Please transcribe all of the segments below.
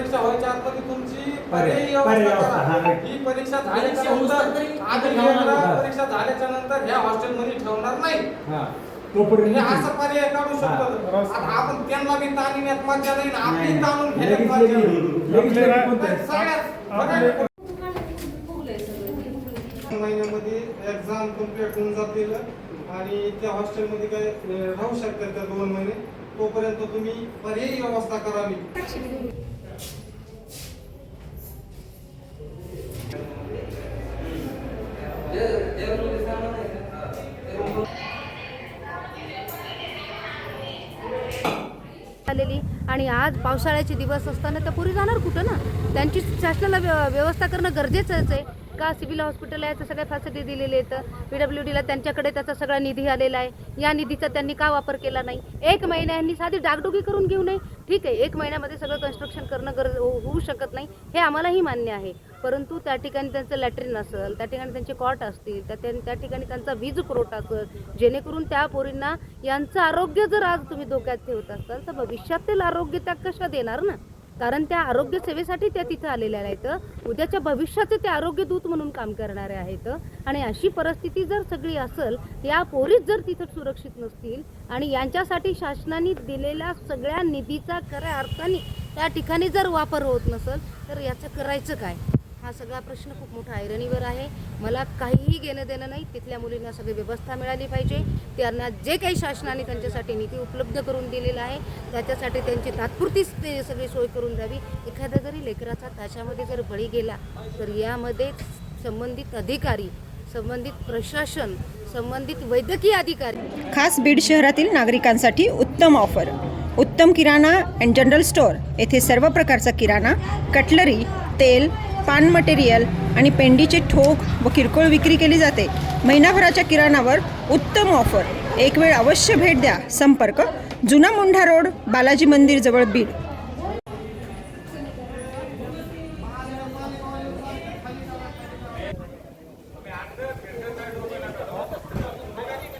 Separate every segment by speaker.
Speaker 1: परीक्षा व्हायच्या आतमध्ये तुमची
Speaker 2: पर्यायी हा,
Speaker 1: करा. ही परीक्षा झाल्याच्या
Speaker 3: परीक्षा
Speaker 1: नंतर लेकरं झाल्याच्यानंतर ह्या हॉस्टेलमध्ये ठेवणार नाही
Speaker 2: हा तोपर्यंत
Speaker 1: म्हणजे असा पर्याय काढू शकतो
Speaker 2: हा.
Speaker 1: आता आपण त्यांना बी ताणीण्यात मजा नाही ना आपली
Speaker 2: नाही,
Speaker 1: ताणून
Speaker 2: नाही.
Speaker 1: घेण्यात
Speaker 2: लगेच
Speaker 1: मजा नाही.
Speaker 2: लगेच लगेच लगेच कोणतं
Speaker 1: नाही,
Speaker 2: आहे?
Speaker 1: सगळ्यात
Speaker 4: आपले-
Speaker 1: बघा, महिन्यामध्ये एक्झाम कंप्लीट होऊन जातील आणि त्या हॉस्टेलमध्ये काय अं, राहू शकतात त्या दोन महिने तोपर्यंत तुम्ही पर्यायी व्यवस्था करावी
Speaker 5: आलेली. आणि आज पावसाळ्याचे दिवस असताना त्या पुरी जाणार कुठं ना? त्यांची शासनाला व्य- व्यवस्था करणं गरजेचंच आहे. का सिव्हिल हॉस्पिटल आहे तर सगळ्या फॅसिलिटी दिलेले आहेत? पी डब्ल्यू डीला त्यांच्याकडे त्याचा सगळा निधी आलेला आहे. या निधीचा त्यांनी का वापर केला नाही? एक महिन्यांनी साधी डागडुगी करून घेऊ नये. ठीक आहे एक महिन्यामध्ये सगळं कन्स्ट्रक्शन करणं गरज हो- होऊ शकत नाही. हे आम्हालाही मान्य आहे. परंतु त्या ठिकाणी त्यांचं लॅट्रिन असेल त्या ठिकाणी त्यांचे कॉट असतील त्या त्या ठिकाणी त्यांचा वीज पुरवठा असेल जेणेकरून त्या पोरींना यांचं आरोग्य जर आज तुम्ही धोक्यात ठेवत असाल तर भविष्यातील आरोग्य त्या कशा देणार ना? कारण त्या आरोग्य सेवेसाठी त्या तिथं आलेल्या आहेत उद्याच्या भविष्याचे ते आरोग्य दूत म्हणून काम करणारे आहेत. आणि अशी परिस्थिती जर सगळी असेल या पोरीच जर तिथं सुरक्षित नसतील आणि यांच्यासाठी शासनाने दिलेल्या सगळ्या निधीचा खऱ्या अर्थाने त्या ठिकाणी जर वापर होत नसेल तर याचं करायचं काय? हा सगळा प्रश्न खूप मोठा ऐरणीवर आहे. मला काहीही घेणं देणं नाही. तिथल्या मुलींना सगळी व्यवस्था मिळाली पाहिजे. त्यांना जे काही शासनाने त्यांच्यासाठी निधी उपलब्ध करून दिलेला आहे त्याच्यासाठी त्यांची तात्पुरतीच ते सगळी सोय करून द्यावी. एखादा जरी लेकराचा त्याच्यामध्ये जर बळी गेला तर यामध्ये संबंधित अधिकारी संबंधित प्रशासन संबंधित वैद्यकीय अधिकारी.
Speaker 6: खास बीड शहरातील नागरिकांसाठी उत्तम ऑफर. उत्तम किराणा अँड जनरल स्टोअर. येथे सर्व प्रकारचा किराणा कटलरी तेल पान मटेरियल आणि पेंडीचे ठोक व किरकोळ विक्री केली जाते. महिनाभराच्या किराणावर उत्तम ऑफर एक वेळ अवश्य भेट द्या. संपर्क जुना मुंढा रोड बालाजी मंदिर जवळ बीड.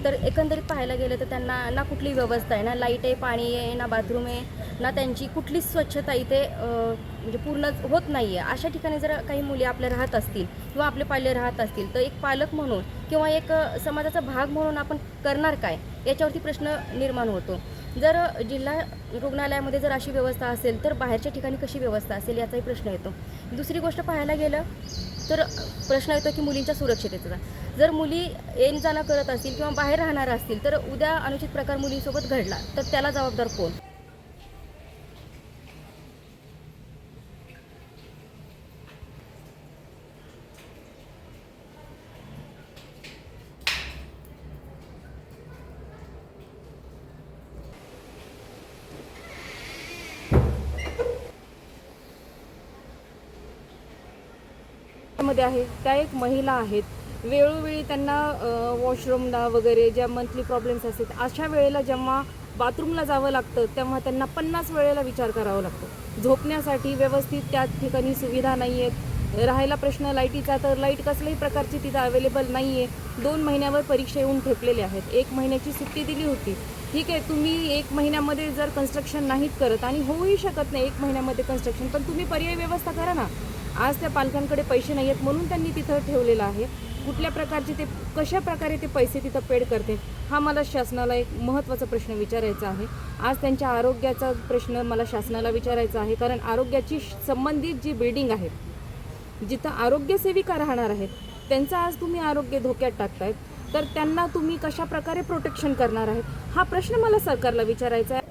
Speaker 7: तर एकंदरीत पाहायला गेलं तर त्यांना ना कुठली व्यवस्था आहे? ना लाइट आहे पाणी आहे ना बाथरूम आहे? ना त्यांची कुठलीच स्वच्छता इथे म्हणजे पूर्ण होत नाही आहे अशा ठिकाणी जर काही मुली आपल्या राहत असतील किंवा आपले पाल्य राहत असतील तर एक पालक म्हणून किंवा एक समाजाचा भाग म्हणून आपण करणार काय? याच्यावरती प्रश्न निर्माण होतो. जर जिल्हा रुग्णालयामध्ये जर अशी व्यवस्था असेल तर बाहेरच्या ठिकाणी कशी व्यवस्था असेल याचाही प्रश्न येतो. दुसरी गोष्ट पाहायला गेलं तर प्रश्न येतो की मुलींच्या सुरक्षिततेचा. जर मुली येण जाणं करत असतील किंवा बाहेर राहणार असतील तर उद्या अनुचित प्रकार मुलींसोबत घडला तर त्याला जबाबदार कोण?
Speaker 8: मध्ये आहे. त्या एक महिला आहेत. वेळोवेळी त्यांना वॉशरूमला वगैरे ज्या मंथली प्रॉब्लेम्स असतात अशा वेळेला जेव्हा बाथरूमला जावं लागतं तेव्हा त्यांना पन्नास वेळेला विचार करावा लागतो. झोपण्यासाठी व्यवस्थित त्या ठिकाणी सुविधा नाही आहेत राहायला प्रश्न लाईटीचा तर लाइट कसल्याही प्रकारची तिथं अवेलेबल नाही आहे दोन महिन्यावर परीक्षा येऊन ठेपलेल्या आहेत. एक महिन्याची सुट्टी दिली होती. ठीक आहे तुम्ही एक महिन्यामध्ये जर कन्स्ट्रक्शन नाहीत करत आणि होऊही शकत नाही एक महिन्यामध्ये कन्स्ट्रक्शन पण तुम्ही पर्यायी व्यवस्था करा ना. आज त्या पालकांकडे पैसे नाही आहेत म्हणून त्यांनी तिथं ठेवलेलं आहे. कुठल्या प्रकारचे ते कशा प्रकारे ते पैसे तिथं पेड करते हा मला शासनाला एक महत्त्वाचा प्रश्न विचारायचा आहे. आज त्यांच्या आरोग्याचा प्रश्न मला शासनाला विचारायचा आहे कारण आरोग्याची संबंधित जी बिल्डिंग आहे जिथं आरोग्यसेविका राहणार आहेत त्यांचं आज तुम्ही आरोग्य धोक्यात टाकतायत. तर त्यांना तुम्ही कशा प्रकारे प्रोटेक्शन करणार आहेत हा प्रश्न मला सरकारला विचारायचा आहे.